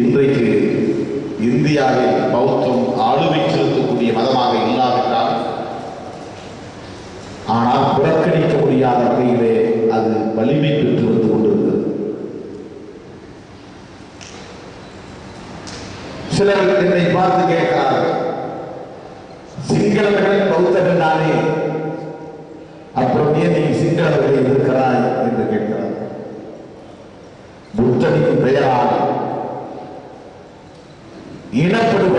இன்றைக்கு இந்தியாவில் பௌத்தம் ஆளுமைத்திருக்கக்கூடிய மதமாக இல்லாவிட்டால் ஆனால் புறக்கணிக்க முடியாத வகையிலே அது வலிமை பெற்று வந்து கொண்டிருக்கிறது. சிலர்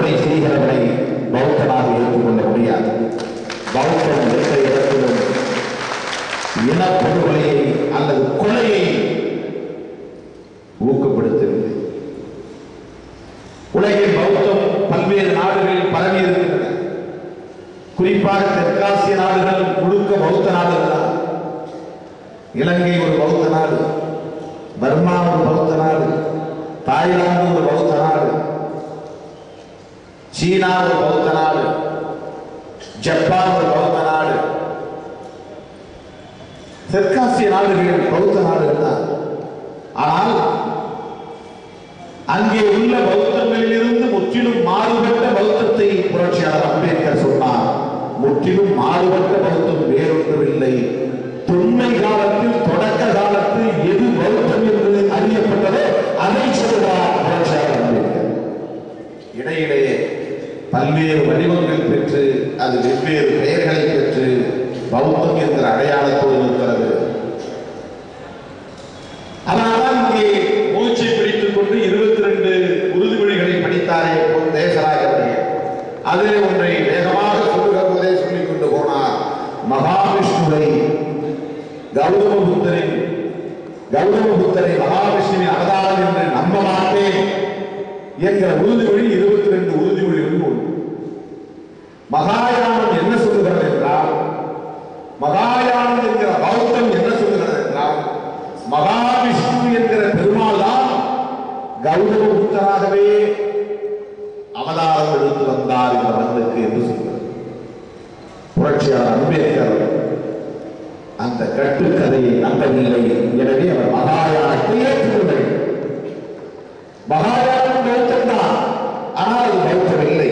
இனப்படுகொலை செய்கிறவனை பௌத்தனாக ஏற்றுக்கொள்ள முடியாது. பௌத்தம் எந்த இடத்திலும் இனப்படுகொலையை அல்லது கொலையை ஊக்கப்படுத்தவில்லை. உலகில் பௌத்தம் பல்வேறு நாடுகளில் பரவி இருக்கின்றன குறிப்பாக தெற்காசிய நாடுகள் முழுக்க பௌத்த நாடுகள் தான் இலங்கை ஒரு பௌத்த நாடு பர்மா ஒரு பௌத்த நாடு தாய்லாந்து ஒரு பௌத்த நாடு சீனா ஒரு பௌத்த நாடு ஜப்பான் ஒரு பௌத்த நாடு தெற்காசிய நாடுகள் பௌத்த நாடுகள் தான் ஆனால் அங்கே உள்ள பௌத்தங்களிலிருந்து முற்றிலும் மாறுபட்ட பௌத்தத்தை புரட்சியாளர் அம்பேத்கர் சொன்னார். முற்றிலும் மாறுபட்ட பௌத்தம் வேறொன்றுமில்லை. தொன்மை காலத்தில் தொடக்க காலத்தில் எது பௌத்தம் என்று அறியப்பட்டதோ அதை சொல்கிறார் புரட்சியாளர் அம்பேத்கர். இடையில பல்வேறு வடிவங்கள் பெற்று அது வெவ்வேறு பெயர்களை பெற்று பௌத்தம் என்கிற அடையாளத்தோடு இருக்கிறது அதனால்தான் இங்கே மூச்சை பிடித்துக் கொண்டு இருபத்தி ரெண்டு உறுதிமொழிகளை படித்தாரே பொன் தேசராஜ் அதிலே ஒன்றை வேகமாக சொல்லுகிற போதே சொல்லிக் கொண்டு போனார். மகாவிஷ்ணுவை கௌதம புத்தரின் கௌதம புத்தரை மகாவிஷ்ணுவின் அவதாரம் என்று நம்ப மாட்டேன் என்கிற உறுதிமொழி இருபத்தி ரெண்டு உறுதிமொழிகள் உண்டு மகாயானம் என்ன சொல்லுகிறது என்றால் மகாயானம் என்கிற பௌத்தம் என்ன சொல்லுகிறது என்றால் மகாவிஷ்ணு என்கிற பெருமாள் தான் கௌதம புத்தராகவே அவதாரம் எடுத்து வந்தார் இந்த மண்ணுக்கு என்று சொல்கிறார் புரட்சியாளர் அம்பேத்கர் அந்த கட்டுக்கதையை நம்பவில்லை எனவே அவர் மகாயானத்தை ஏற்றுக்கொள்ளவில்லை மகாயானம் பௌத்தம் தான் ஆனால் அது பௌத்தம் இல்லை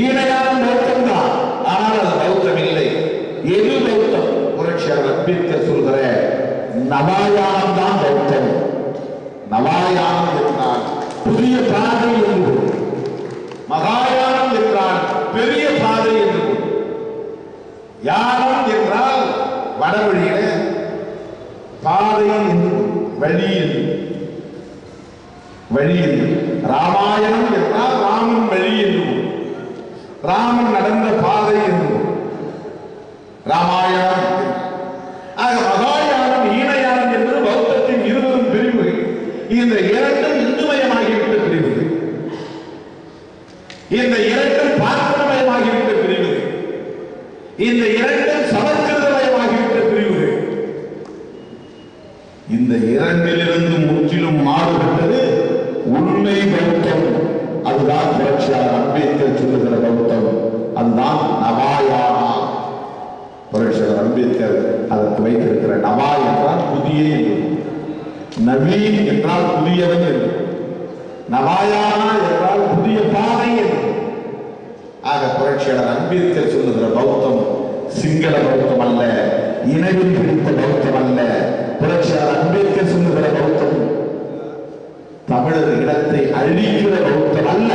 ஈழையானம் பௌத்தம் தான் ஆனால் அது பௌத்தம் இல்லை எது பௌத்தம் புரட்சியாளர் அம்பேத்கர் சொல்கிற நவாயானம் தான் பௌத்தம் நவாயானம் என்றால் புதிய பாதை என்று பொருள். மகாயானம் என்றால் பெரிய பாதை என்று யானம் என்றால் வடமொழியில பாதை என்று வழி என்று வழி என்று ராமாயணம் என்றால் ராமன் வழி என்று ராமன் நடந்த பாதை என்று ராமாயணம் ஆக மகாயானம் ஈனயானம் என்பது பௌத்தத்தின் இருவரும் பிரிவு. இந்த இரண்டும் இந்துமயமாகிவிட்ட பிரிவுகள் இந்த இரண்டும் பார்ப்பனமயமாகிவிட்ட பிரிவுகள் இந்த இரண்டும் சமஸ்கிருதமயமாகிவிட்ட பிரிவு. இந்த இரண்டிலிருந்து முற்றிலும் மாறுபட்டது உண்மை பௌத்தம். அதுதான் புரட்சியாளர் அம்பேத்கர் சொல்லுகிற பௌத்தம். அதுதான் நவாயானா. புரட்சியாளர் அம்பேத்கர் அதற்கு வைத்திருக்கிற நவா என்றால் புதிய நவீன் என்றால் புதியவன் என்று. நவாயானா என்றால் புதிய பாதை என்று. ஆக புரட்சியாளர் அம்பேத்கர் சிங்கள பௌத்தம் அல்ல இணைவில் பிடித்த பௌத்தம் அல்ல புரட்சியார் அம்பேத்கர் சொல்லுகிற பௌத்தம். தமிழர் இடத்தை அழிக்கிற பௌத்தம் அல்ல.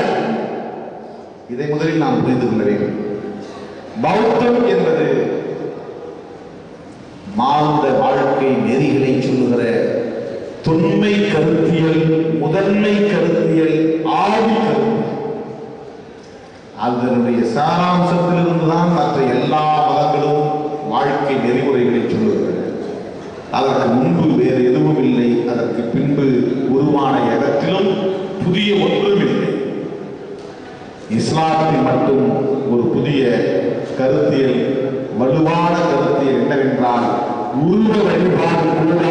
இதை முதலில் நாம் புரிந்து கொள்ள வேண்டும். பௌத்தம் என்பது மானுட வாழ்க்கை நெறிகளை சொல்லுகிற தொன்மை கருத்தியல் முதன்மை கருத்தியல் ஆதி கருத்தியல். அதனுடைய சாராம்சத்திலிருந்து தான் மற்ற எல்லா வாழ்க்கை நெறிமுறைகளை சொல்லுகிறது அதற்கு முன்பு வேறு எதுவும் இல்லை. அதற்கு பின்பு உருவான இடத்திலும் புதிய ஒன்றும் இல்லை. இஸ்லாத்தில் மட்டும் ஒரு புதிய கருத்தியல் வலுவான கருத்தியல் என்னவென்றால் உருவ வழிபாடு கூட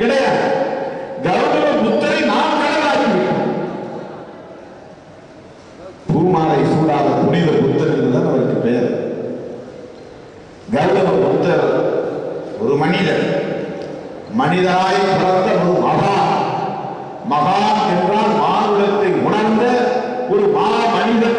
கிடையாது. கௌதம புத்தரை நாம் கடலாக்கிவிட்டோம் பூமாலை சூடாத புனித புத்தர் என்றுதான் அவருக்கு பெயர். கௌதம புத்தர் ஒரு மனிதர். மனிதராய் பிறந்த ஒரு மகா. மகா என்றால் மானுடத்தை உணர்ந்த ஒரு மா மனிதன்.